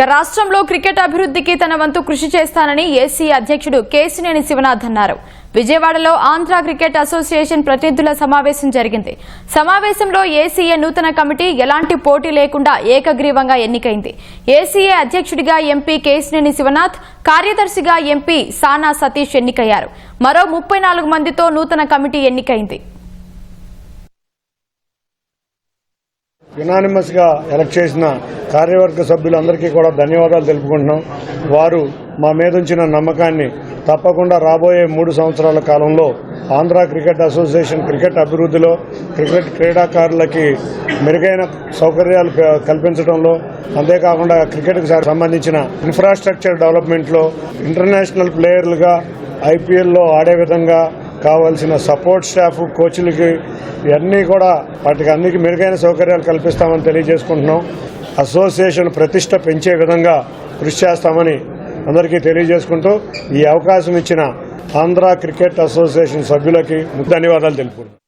ఇక రాష్ట్రంలో క్రికెట్ అభివృద్ధికి తన వంతు కృషి చేస్తానని ఏసీ అధ్యక్షుడు కేసినేని శివనాథ్ అన్నారు. విజయవాడలో ఆంధ్ర క్రికెట్ అసోసియేషన్ ప్రతినిధుల సమావేశం జరిగింది. సమావేశంలో ఏసీఏ నూతన కమిటీ ఎలాంటి పోటీ లేకుండా ఏకగ్రీవంగా ఎన్నికైంది. ఏసీఏ అధ్యక్షుడిగా ఎంపీ కేసినేని శివనాథ్ కార్యదర్శిగా ఎంపీ సానా సతీష్ ఎన్నికయ్యారు. మరో ముప్పై నాలుగు మందితో నూతన కమిటీ ఎన్నికైంది. యునానిమస్గా ఎలక్ట్ చేసిన కార్యవర్గ సభ్యులందరికీ కూడా ధన్యవాదాలు తెలుపుకుంటున్నాం. వారు మా మీద ఉంచిన నమ్మకాన్ని తప్పకుండా రాబోయే మూడు సంవత్సరాల కాలంలో ఆంధ్ర క్రికెట్ అసోసియేషన్ క్రికెట్ అభివృద్ధిలో క్రికెట్ క్రీడాకారులకి మెరుగైన సౌకర్యాలు కల్పించడంలో అంతేకాకుండా క్రికెట్కి సంబంధించిన ఇన్ఫ్రాస్ట్రక్చర్ డెవలప్మెంట్లో ఇంటర్నేషనల్ ప్లేయర్లుగా ఐపీఎల్లో ఆడే విధంగా కావాల్సిన సపోర్ట్ స్టాఫ్ కోచ్లకి ఇవన్నీ కూడా వాటికి అన్నికి మెరుగైన సౌకర్యాలు కల్పిస్తామని తెలియజేసుకుంటున్నాం. అసోసియేషన్ ప్రతిష్ట పెంచే విధంగా కృషి చేస్తామని అందరికీ తెలియజేసుకుంటూ ఈ అవకాశం ఇచ్చిన ఆంధ్ర క్రికెట్ అసోసియేషన్ సభ్యులకి ధన్యవాదాలు తెలుపుకుంటున్నాం.